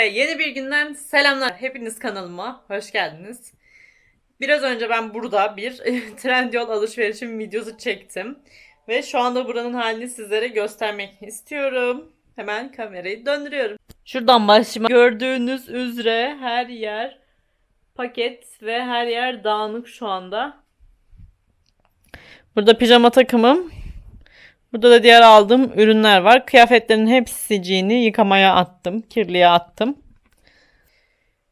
Herkese yeni bir günden selamlar. Hepiniz kanalıma hoş geldiniz. Biraz önce ben burada bir Trendyol alışverişim videosu çektim. Ve şu anda buranın halini sizlere göstermek istiyorum. Hemen kamerayı döndürüyorum. Şuradan başlayayım. Gördüğünüz üzere her yer paket ve her yer dağınık şu anda. Burada pijama takımım. Burada da diğer aldığım ürünler var. Kıyafetlerin hepsiciğini yıkamaya attım. Kirliye attım.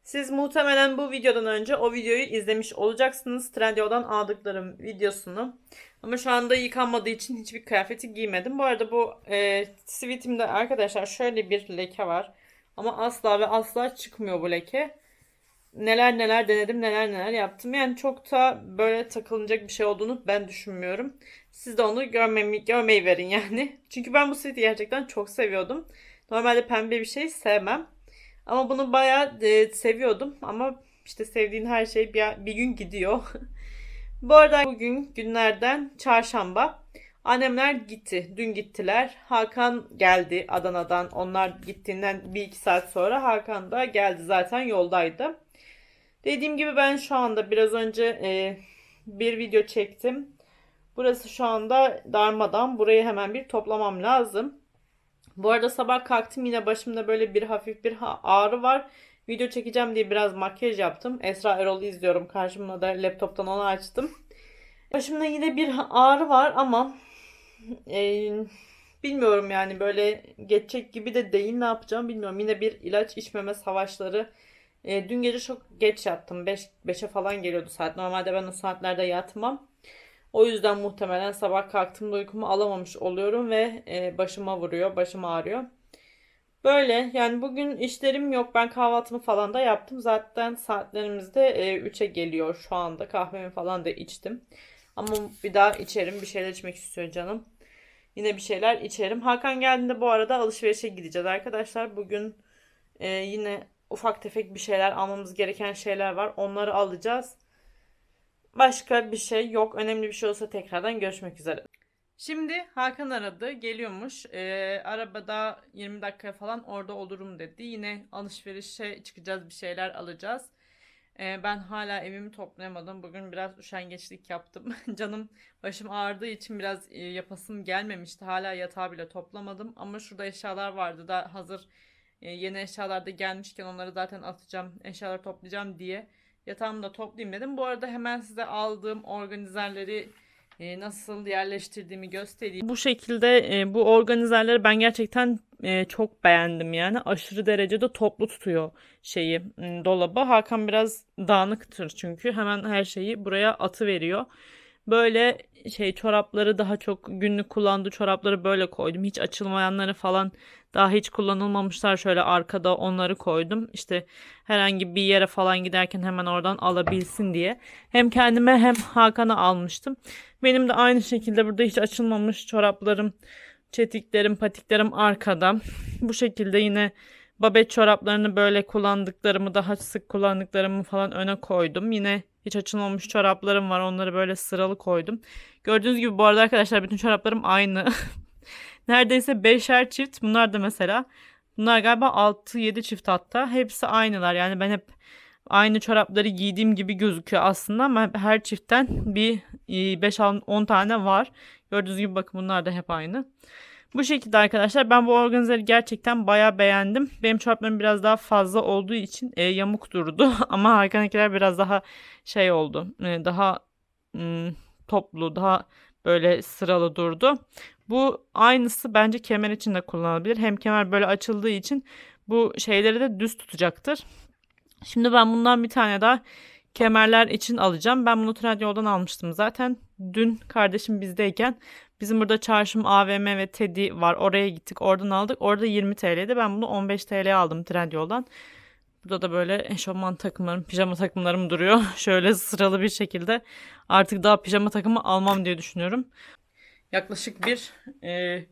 Siz muhtemelen bu videodan önce o videoyu izlemiş olacaksınız. Trendyol'dan aldıklarım videosunu. Ama şu anda yıkanmadığı için hiçbir kıyafeti giymedim. Bu arada bu e, sivitimde arkadaşlar şöyle bir leke var. Ama asla ve asla çıkmıyor bu leke. Neler neler denedim neler neler yaptım. Yani çok da böyle takılınacak bir şey olduğunu ben düşünmüyorum. Siz de onu görmemi, görmeyi verin yani. Çünkü ben bu seti gerçekten çok seviyordum. Normalde pembe bir şey sevmem. Ama bunu bayağı e, seviyordum. Ama işte sevdiğin her şey bir, bir gün gidiyor. bu arada bugün günlerden çarşamba. Annemler gitti. Dün gittiler. Hakan geldi Adana'dan. Onlar gittiğinden bir iki saat sonra Hakan da geldi zaten yoldaydı. Dediğim gibi ben şu anda biraz önce e, bir video çektim. Burası şu anda darmadan. Burayı hemen bir toplamam lazım. Bu arada sabah kalktım yine başımda böyle bir hafif bir ağrı var. Video çekeceğim diye biraz makyaj yaptım. Esra Erol'u izliyorum. Karşımda da laptoptan onu açtım. Başımda yine bir ağrı var ama e, bilmiyorum yani böyle geçecek gibi de değil ne yapacağım bilmiyorum. Yine bir ilaç içmeme savaşları. E, dün gece çok geç yattım. 5 5'e falan geliyordu saat. Normalde ben o saatlerde yatmam. O yüzden muhtemelen sabah kalktığımda uykumu alamamış oluyorum ve e, başıma vuruyor, başım ağrıyor. Böyle yani bugün işlerim yok. Ben kahvaltımı falan da yaptım. Zaten saatlerimiz de e, 3'e geliyor şu anda. Kahvemi falan da içtim. Ama bir daha içerim. Bir şeyler içmek istiyor canım. Yine bir şeyler içerim. Hakan geldiğinde bu arada alışverişe gideceğiz arkadaşlar. Bugün e, yine ufak tefek bir şeyler almamız gereken şeyler var. Onları alacağız. Başka bir şey yok. Önemli bir şey olsa tekrardan görüşmek üzere. Şimdi Hakan aradı. Geliyormuş. Ee, arabada 20 dakika falan orada olurum dedi. Yine alışverişe çıkacağız. Bir şeyler alacağız. Ee, ben hala evimi toplayamadım. Bugün biraz üşengeçlik yaptım. Canım başım ağrıdığı için biraz e, yapasım gelmemişti. Hala yatağı bile toplamadım. Ama şurada eşyalar vardı da hazır e, yeni eşyalar da gelmişken onları zaten atacağım. Eşyaları toplayacağım diye Yatağımı da toplayayım dedim. Bu arada hemen size aldığım organizerleri e, nasıl yerleştirdiğimi göstereyim. Bu şekilde e, bu organizerleri ben gerçekten e, çok beğendim yani. Aşırı derecede toplu tutuyor şeyi dolabı. Hakan biraz dağınıktır çünkü hemen her şeyi buraya atı veriyor. Böyle şey çorapları daha çok günlük kullandığı çorapları böyle koydum. Hiç açılmayanları falan daha hiç kullanılmamışlar şöyle arkada onları koydum. İşte herhangi bir yere falan giderken hemen oradan alabilsin diye. Hem kendime hem Hakan'a almıştım. Benim de aynı şekilde burada hiç açılmamış çoraplarım, çetiklerim, patiklerim arkada. Bu şekilde yine babet çoraplarını böyle kullandıklarımı daha sık kullandıklarımı falan öne koydum. Yine hiç açılmamış çoraplarım var. Onları böyle sıralı koydum. Gördüğünüz gibi bu arada arkadaşlar bütün çoraplarım aynı. Neredeyse beşer çift. Bunlar da mesela. Bunlar galiba 6-7 çift hatta. Hepsi aynılar. Yani ben hep aynı çorapları giydiğim gibi gözüküyor aslında ama her çiftten bir 5-10 tane var. Gördüğünüz gibi bakın bunlar da hep aynı. Bu şekilde arkadaşlar ben bu organizeri gerçekten bayağı beğendim. Benim çoraplarım biraz daha fazla olduğu için e, yamuk durdu. Ama Hakan'ınkiler biraz daha şey oldu. E, daha m, toplu, daha böyle sıralı durdu. Bu aynısı bence kemer için de kullanılabilir. Hem kemer böyle açıldığı için bu şeyleri de düz tutacaktır. Şimdi ben bundan bir tane daha kemerler için alacağım. Ben bunu Trendyol'dan almıştım zaten. Dün kardeşim bizdeyken bizim burada çarşım AVM ve Teddy var. Oraya gittik. Oradan aldık. Orada 20 TL'ydi. Ben bunu 15 TL'ye aldım Trendyol'dan. Burada da böyle eşofman takımlarım, pijama takımlarım duruyor. Şöyle sıralı bir şekilde. Artık daha pijama takımı almam diye düşünüyorum. Yaklaşık bir e,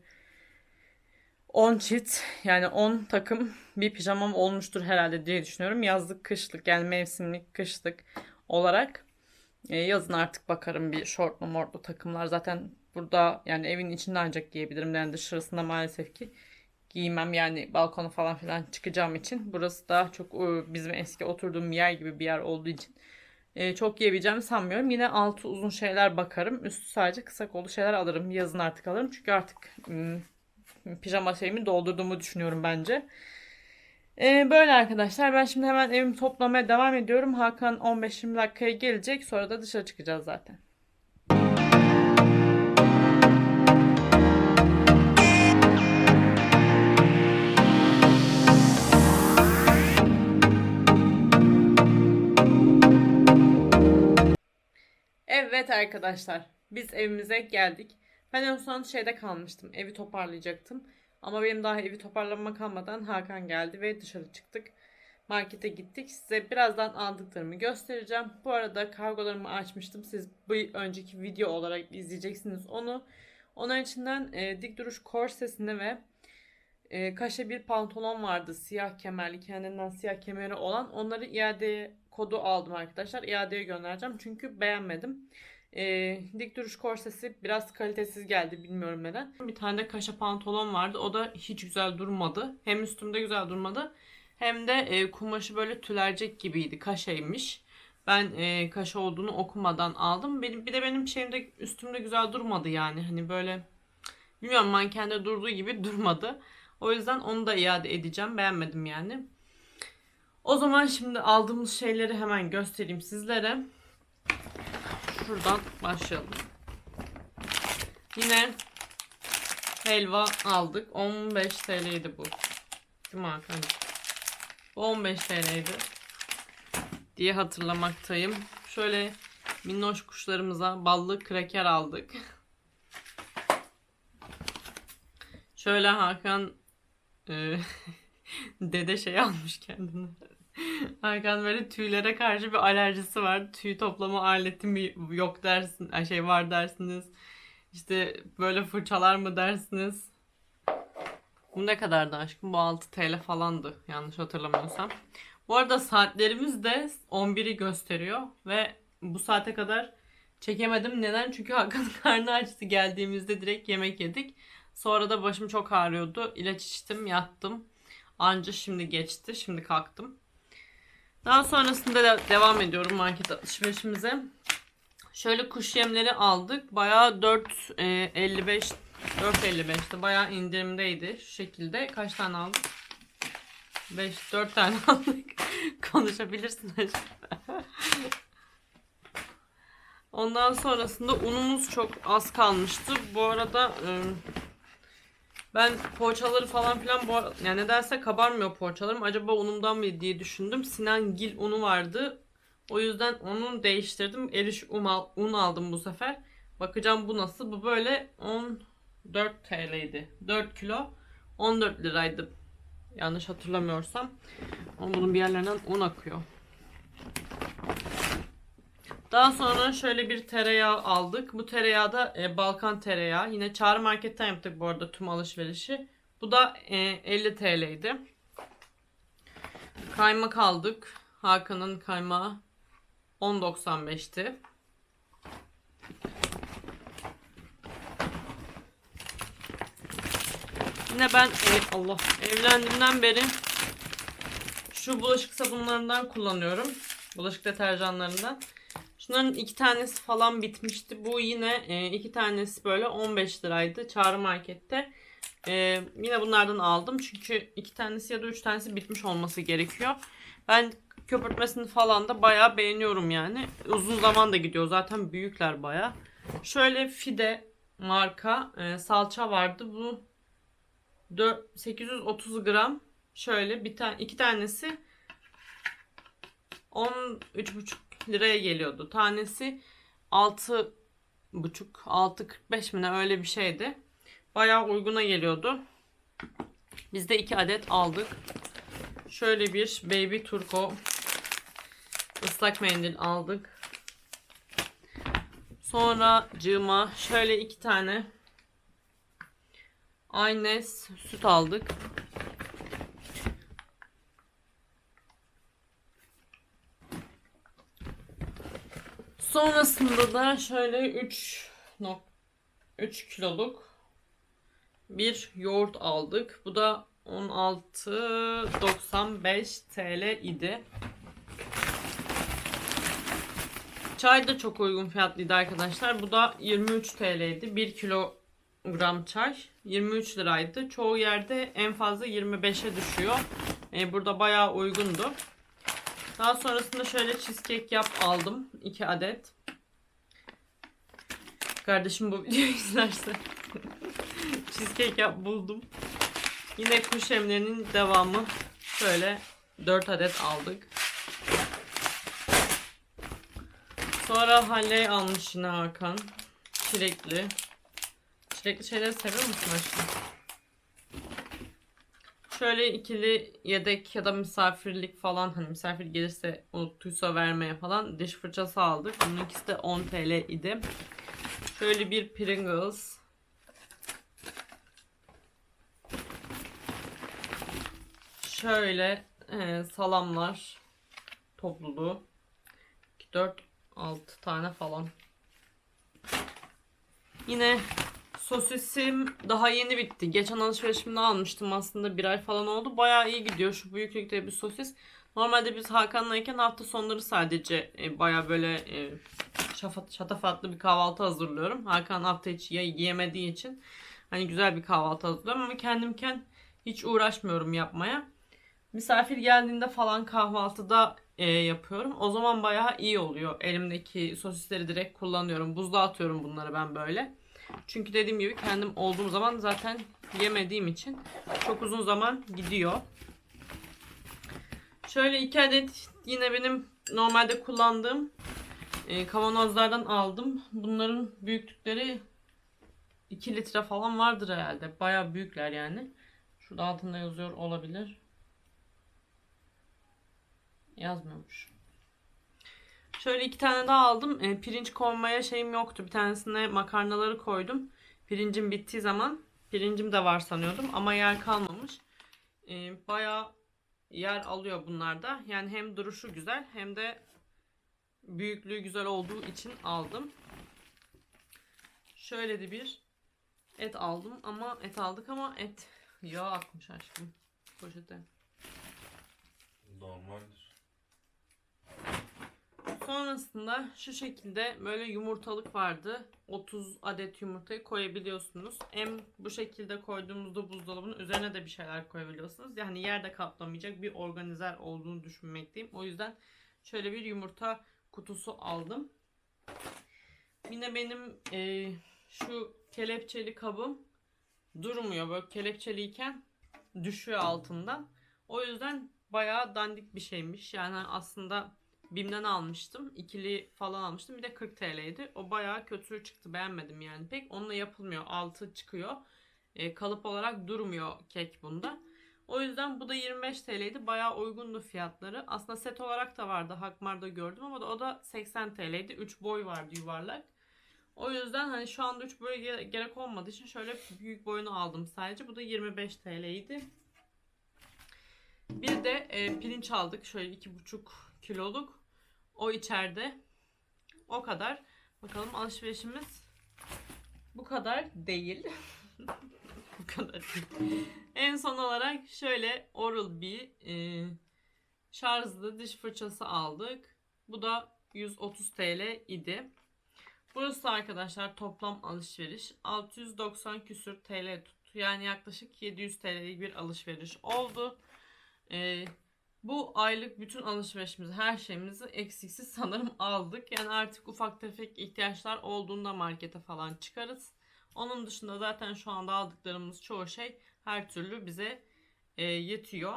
10 çift yani 10 takım bir pijamam olmuştur herhalde diye düşünüyorum. Yazlık, kışlık yani mevsimlik, kışlık olarak. E, yazın artık bakarım bir şortlu mortlu takımlar. Zaten burada yani evin içinde ancak giyebilirim. Yani dışarısında maalesef ki giymem yani balkona falan filan çıkacağım için. Burası daha çok e, bizim eski oturduğum yer gibi bir yer olduğu için e, çok giyebileceğimi sanmıyorum. Yine altı uzun şeyler bakarım. Üstü sadece kısa kollu şeyler alırım. Yazın artık alırım. Çünkü artık pijama şeyimi doldurduğumu düşünüyorum bence. E, böyle arkadaşlar. Ben şimdi hemen evimi toplamaya devam ediyorum. Hakan 15-20 dakikaya gelecek. Sonra da dışarı çıkacağız zaten. Evet arkadaşlar, biz evimize geldik. Ben en son şeyde kalmıştım, evi toparlayacaktım. Ama benim daha evi toparlanma kalmadan Hakan geldi ve dışarı çıktık. Markete gittik. Size birazdan aldıklarımı göstereceğim. Bu arada kargolarımı açmıştım. Siz bu önceki video olarak izleyeceksiniz onu. Onun içinden e, dik duruş korsesini ve e, kaşe bir pantolon vardı. Siyah kemerli, kendinden siyah kemeri olan. Onları iade kodu aldım arkadaşlar. İadeye göndereceğim. Çünkü beğenmedim. E, dik duruş korsesi biraz kalitesiz geldi. Bilmiyorum neden. Bir tane de kaşe pantolon vardı. O da hiç güzel durmadı. Hem üstümde güzel durmadı. Hem de e, kumaşı böyle tülercek gibiydi. Kaşeymiş. Ben e, kaşe olduğunu okumadan aldım. Benim bir de benim şeyimde üstümde güzel durmadı yani. Hani böyle bilmiyorum mankende durduğu gibi durmadı. O yüzden onu da iade edeceğim. Beğenmedim yani. O zaman şimdi aldığımız şeyleri hemen göstereyim sizlere. Şuradan başlayalım. Yine helva aldık. 15 TL'ydi bu. Değil Hakan? Bu 15 TL'ydi. Diye hatırlamaktayım. Şöyle minnoş kuşlarımıza ballı kraker aldık. Şöyle Hakan e, dede şey almış kendine. Hakan böyle tüylere karşı bir alerjisi var. Tüy toplama aleti mi yok dersin, şey var dersiniz. İşte böyle fırçalar mı dersiniz. Bu ne kadardı aşkım? Bu 6 TL falandı yanlış hatırlamıyorsam. Bu arada saatlerimiz de 11'i gösteriyor ve bu saate kadar çekemedim. Neden? Çünkü Hakan karnı açtı. Geldiğimizde direkt yemek yedik. Sonra da başım çok ağrıyordu. İlaç içtim, yattım. Anca şimdi geçti. Şimdi kalktım. Daha sonrasında da devam ediyorum market alışverişimize. Şöyle kuş yemleri aldık. Bayağı 4.55 4.55'te bayağı indirimdeydi şu şekilde. Kaç tane aldık? 5 4 tane aldık. Konuşabilirsin. Ondan sonrasında unumuz çok az kalmıştı. Bu arada e, ben poğaçaları falan filan bu yani nedense kabarmıyor poğaçalarım. Acaba unumdan mı diye düşündüm. Sinan Gil unu vardı. O yüzden onu değiştirdim. Eriş un, al- un aldım bu sefer. Bakacağım bu nasıl. Bu böyle 14 TL'ydi. 4 kilo 14 liraydı. Yanlış hatırlamıyorsam. Ama bunun bir yerlerinden un akıyor. Daha sonra şöyle bir tereyağı aldık. Bu tereyağı da e, Balkan tereyağı. Yine Çağrı Market'ten yaptık bu arada tüm alışverişi. Bu da e, 50 TL'ydi. Kaymak aldık. Hakan'ın kaymağı 10.95'ti. Yine ben e, Allah evlendiğimden beri şu bulaşık sabunlarından kullanıyorum. Bulaşık deterjanlarından. Şunların iki tanesi falan bitmişti. Bu yine e, iki tanesi böyle 15 liraydı Çağrı Market'te. E, yine bunlardan aldım. Çünkü iki tanesi ya da üç tanesi bitmiş olması gerekiyor. Ben köpürtmesini falan da bayağı beğeniyorum yani. Uzun zaman da gidiyor. Zaten büyükler bayağı. Şöyle Fide marka e, salça vardı. Bu 4, 830 gram. Şöyle bir tane iki tanesi 13,5 liraya geliyordu. Tanesi 6 buçuk 6.45 mi ne öyle bir şeydi. Bayağı uyguna geliyordu. Biz de 2 adet aldık. Şöyle bir Baby Turco ıslak mendil aldık. Sonra cığıma şöyle iki tane Aynes süt aldık. Sonrasında da şöyle 3 3 kiloluk bir yoğurt aldık. Bu da 16.95 TL idi. Çay da çok uygun fiyatlıydı arkadaşlar. Bu da 23 TL'ydi. 1 kilogram çay 23 liraydı. Çoğu yerde en fazla 25'e düşüyor. Ee, burada bayağı uygundu. Daha sonrasında şöyle cheesecake yap aldım. 2 adet. Kardeşim bu videoyu izlerse. cheesecake yap buldum. Yine kuş emlerinin devamı. Şöyle 4 adet aldık. Sonra Halley almış yine Hakan. Çilekli. Çilekli şeyleri seviyor musun aşkım? Şöyle ikili yedek ya da misafirlik falan hani misafir gelirse unuttuysa vermeye falan diş fırçası aldık. Bunun ikisi de 10 TL idi. Şöyle bir Pringles. Şöyle e, salamlar topluluğu. 4 6 tane falan. Yine sosisim daha yeni bitti. Geçen alışverişimde almıştım aslında bir ay falan oldu. Bayağı iyi gidiyor şu büyüklükte bir sosis. Normalde biz Hakan'layken hafta sonları sadece e, bayağı böyle e, şafat, şatafatlı bir kahvaltı hazırlıyorum. Hakan hafta içi ya yiyemediği için hani güzel bir kahvaltı hazırlıyorum ama kendimken hiç uğraşmıyorum yapmaya. Misafir geldiğinde falan kahvaltıda e, yapıyorum. O zaman bayağı iyi oluyor. Elimdeki sosisleri direkt kullanıyorum. Buzluğa atıyorum bunları ben böyle. Çünkü dediğim gibi kendim olduğum zaman zaten yemediğim için çok uzun zaman gidiyor. Şöyle iki adet yine benim normalde kullandığım e, kavanozlardan aldım. Bunların büyüklükleri 2 litre falan vardır herhalde. Bayağı büyükler yani. Şurada altında yazıyor olabilir. Yazmıyormuş. Şöyle iki tane daha aldım. E, pirinç koymaya şeyim yoktu. Bir tanesine makarnaları koydum. Pirincim bittiği zaman pirincim de var sanıyordum ama yer kalmamış. E, bayağı yer alıyor bunlarda. Yani hem duruşu güzel hem de büyüklüğü güzel olduğu için aldım. Şöyle de bir et aldım ama et aldık ama et yağ akmış aşkım poşete. Normaldir. Sonrasında şu şekilde böyle yumurtalık vardı. 30 adet yumurtayı koyabiliyorsunuz. Hem bu şekilde koyduğumuzda buzdolabının üzerine de bir şeyler koyabiliyorsunuz. Yani yerde kaplamayacak bir organizer olduğunu düşünmekteyim. O yüzden şöyle bir yumurta kutusu aldım. Yine benim e, şu kelepçeli kabım durmuyor. Böyle kelepçeliyken düşüyor altından. O yüzden bayağı dandik bir şeymiş. Yani aslında Bim'den almıştım. İkili falan almıştım. Bir de 40 TL'ydi. O bayağı kötü çıktı. Beğenmedim yani pek. Onunla yapılmıyor. Altı çıkıyor. E, kalıp olarak durmuyor kek bunda. O yüzden bu da 25 TL'ydi. Bayağı uygundu fiyatları. Aslında set olarak da vardı. Hakmar'da gördüm ama da o da 80 TL'ydi. 3 boy vardı yuvarlak. O yüzden hani şu anda 3 boya gere- gerek olmadığı için şöyle büyük boyunu aldım sadece. Bu da 25 TL'ydi. Bir de e, pirinç aldık. Şöyle 2,5 kiloluk. O içeride. O kadar. Bakalım alışverişimiz bu kadar değil. bu kadar değil. En son olarak şöyle Oral-B e, şarjlı diş fırçası aldık. Bu da 130 TL idi. Burası arkadaşlar toplam alışveriş 690 küsür TL tuttu. Yani yaklaşık 700 TL'lik bir alışveriş oldu. Ee, bu aylık bütün alışverişimizi, her şeyimizi eksiksiz sanırım aldık. Yani artık ufak tefek ihtiyaçlar olduğunda markete falan çıkarız. Onun dışında zaten şu anda aldıklarımız çoğu şey her türlü bize e, yetiyor.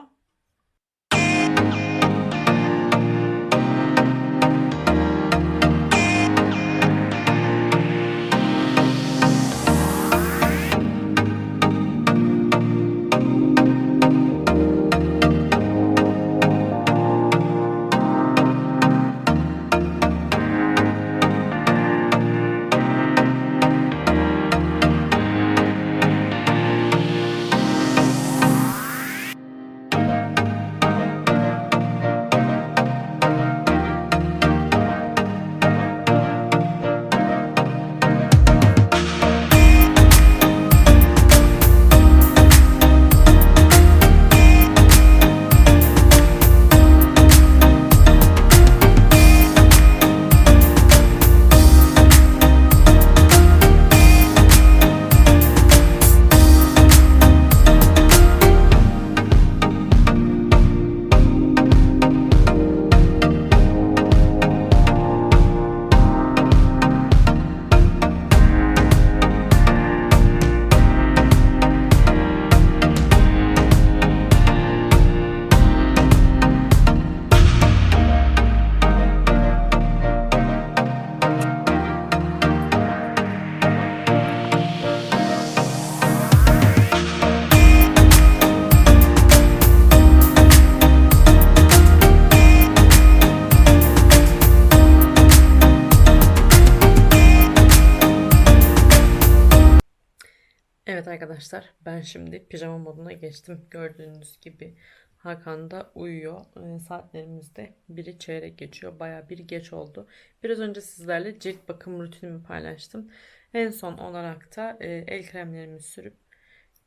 Arkadaşlar ben şimdi pijama moduna geçtim. Gördüğünüz gibi Hakan da uyuyor. Ee, saatlerimiz de biri çeyrek geçiyor. Baya bir geç oldu. Biraz önce sizlerle cilt bakım rutinimi paylaştım. En son olarak da e, el kremlerimi sürüp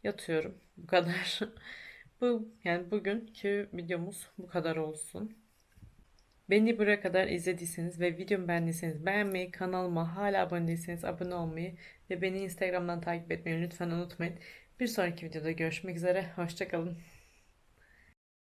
yatıyorum. Bu kadar. bu yani bugünkü videomuz bu kadar olsun. Beni buraya kadar izlediyseniz ve videomu beğendiyseniz beğenmeyi, kanalıma hala abone değilseniz abone olmayı ve beni Instagram'dan takip etmeyi lütfen unutmayın. Bir sonraki videoda görüşmek üzere. Hoşçakalın.